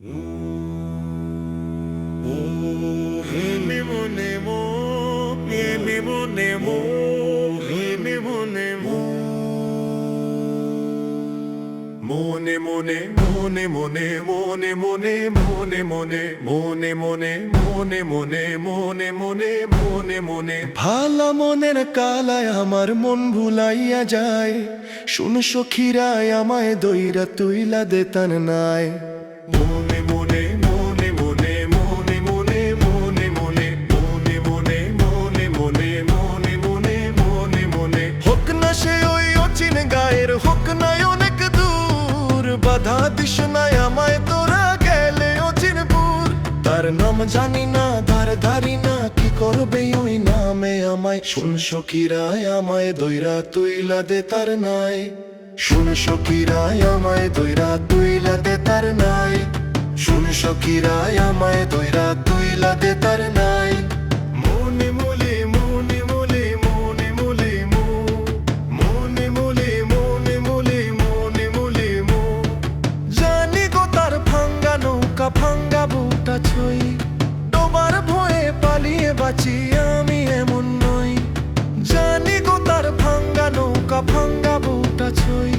Nemo Nemo Nemo Nemo Nemo Nemo Mone mone mone mone mone mone mone mone mone mone mone mone mone mone mone mone ভালা মনের কালায় আমার মন ভুলাইয়া যায় শুন সখীরায় আমায় দইরা তুইলা দে তান নাই মনে মনে বাধা দিস না আমায়, তোরা গেলে অচিনপুর তার নাম জানি না, ধার ধারি না, কি করবে ওই নামে আমায়? শুন সখীরায় আমায় দইরা তুইলা দে তার নাই। শুন সখীরায় আমায় দইরা তুইলা দে তার নাই। শুন সখীরায় আমায় দইরা তুইলা দে তার বাঁচি আমি এমন নই। জানি গো তার ভাঙ্গা নৌকা, ভাঙ্গা বুটা ছই।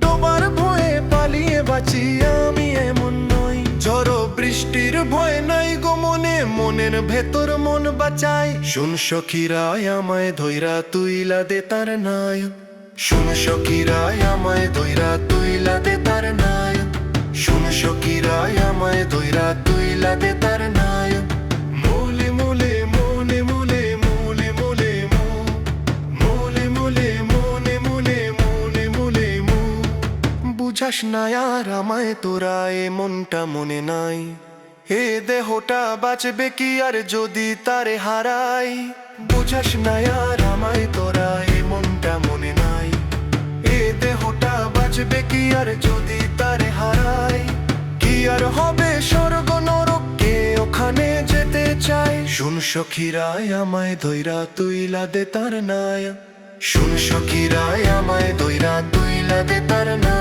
ডোবার ভয়ে পালিয়ে বাঁচি আমি এমন নই। বৃষ্টির ভয় নাই গো মনে, মনের ভেতর মন বাঁচাই। শুন সখীরায় আমায় ধৈরা তুইলা দে তার নাই শুন সখীরায় আমায় ধৈরা তুইলা দে তার নাই শুন সখীরায় আমায় ধৈরা তুইলা দে তার বুঝাস না আর আমায় তোরা এ মনটা মনে নাই। হে দেহটা বাঁচবে কি আর যদি তারে হারাই? বুঝাস না আর আমায় তোরা এ মনটা মনে নাই। এ দেহটা বাঁচবে কি আর যদি তারে হারাই? কি আর হবে স্বর্গ নরক? কে ওখানে যেতে চাই শুন সখীরায় আমায় ধৈরা তুইলা দে তার নাই শুন সখীরায় আমায় ধৈরা তুইলা দে তার নাই